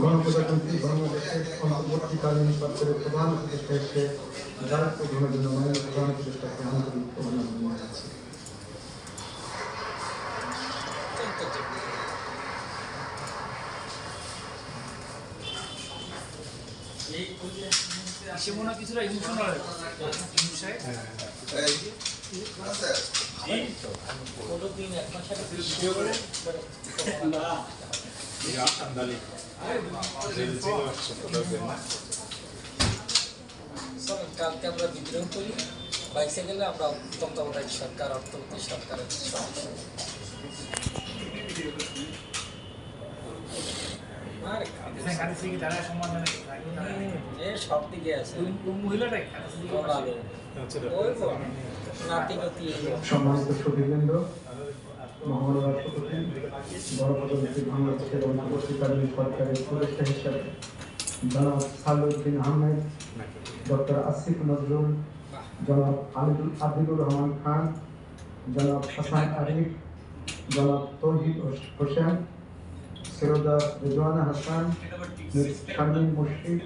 গণপ্রজাতন্ত্রী বাংলাদেশের অন্তর্বর্তীকালীন সরকারের প্রধান উপদেষ্টা হিসেবে দায়িত্ব গ্রহণের জন্য মাননীয় প্রধান উপদেষ্টাকে আন্তরিক অভিনন্দন জানাচ্ছি কিছুটা ইমোশনাল কালকে আমরা বিদ্রোহ করি বাইসাইকেলে আমরা তত্ত্বাবধায়ক সরকার অর্থমন্ত্রী সরকারের সব দিকে আছে মহিলাটাই ভালো সম্মানিত সুধীবৃন্দ মহামান্য রাষ্ট্রপতি গণপ্রজাতন্ত্রী বাংলাদেশের অন্তর্বর্তীকালীন সরকারের উপদেষ্টা হিসেবে। জনাব সালউদ্দিন আহমেদ, ডক্টর আসিফ নজরুল, জনাব আলিদুল আদিলুর রহমান খান, জনাব হাসান আরিফ জনাব তৌহিদ হোসেন, সিরোজা রেজওয়ানা হাসান শামীম মুর্শিদ,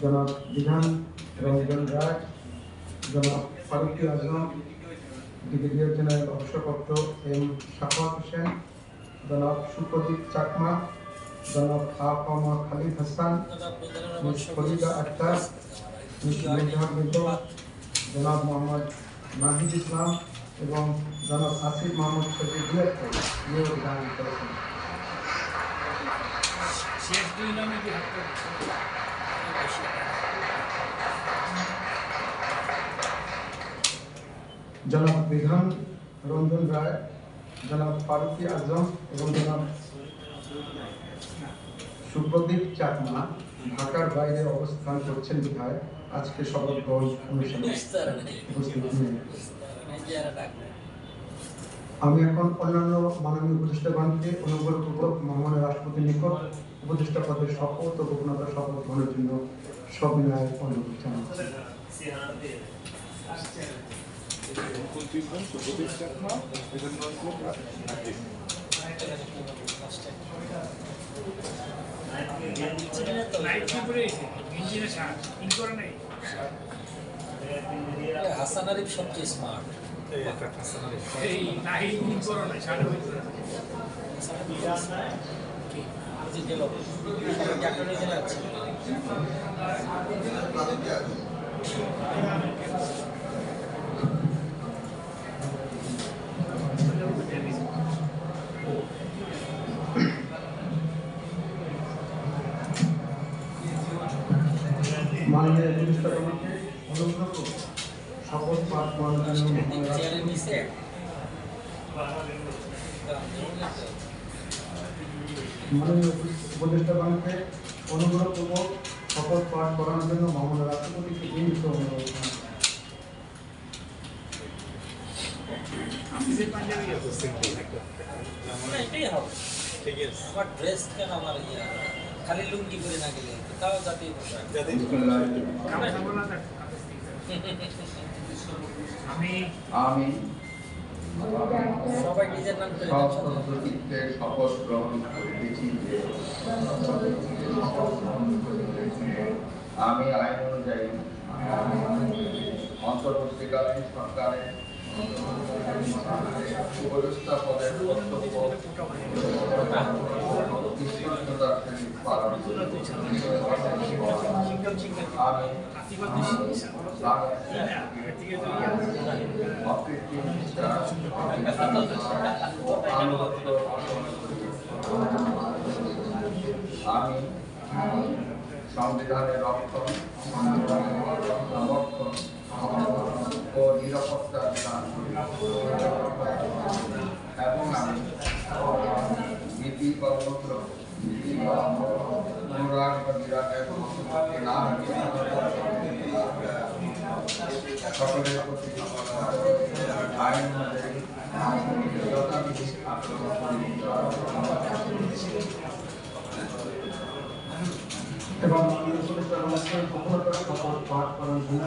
জনাব বিধান রঞ্জন রায় জনাব ফারুকি আজম ব্রিগেডিয়ার জেনারেল অবসরপ্রাপ্ত এম শাফাত হোসেন, জনাব সুপ্রদীপ চাকমা, জনাব আফামা খালিদ হাসান, মিস ফরিদা আক্তার, মিস মেঘা বেগম জনাব মোহাম্মদ নাহিদ ইসলাম এবং জনাব আসিফ মোহাম্মদ শফিক দুয়েরকে নিয়োগ করেছেন। জনাব বিধান রঞ্জন রায়, জনাব ফারুকি আজম এবং জনাব সুপ্রদীপ চাকমা ঢাকার বাইরে অবস্থান করছেন বিধায়। আজকে অনুষ্ঠানে আমি এখন অন্যান্য মাননীয় উপদেষ্টাগণকে অনুগ্রহপূর্বক মহামান্য রাষ্ট্রপতির নিকট উপদেষ্টা পদের শপথ ও গোপনতার শপথ গ্রহণের জন্য সবিনয় অনুরোধ জানাচ্ছি। নেই হাসান আরিফ সবচেয়ে স্মার্ট এই ইন করে নাই সাড়ে হয়েছে যে গেল। ডাক্তার জেলা আছে। মাননীয় উপদেষ্টাগণকে অনুগ্রহপূর্বক শপথ পাঠ করার জন্য নিচে মাননীয় উপদেষ্টাগণকে অনুগ্রহপূর্বক শপথ পাঠ করার জন্য মহামান্য রাষ্ট্রপতিকে বিনীত অনুরোধ পাঞ্জাবি আছে না, এটাই হবে আমার ড্রেস কেন আমার ইয়ে? খালি লুঙ্গি পরে না গেলে তাও জাতীয় পোশাক। আমি আমি সবাই নিজের নাম করে শপথ গ্রহণ করিতেছি যে আমি আইন অনুযায়ী অন্তর্বর্তীকালীন সরকারের উপদেষ্টা পদের কর্তব্য আমি সংবিধানের রক্ষণ সমর্থন ও নিরাপত্তা দান এবং আমি নীতি অনুগ্র নীতি বা সকলের প্রতি আইন। এবং পাঠ করার জন্য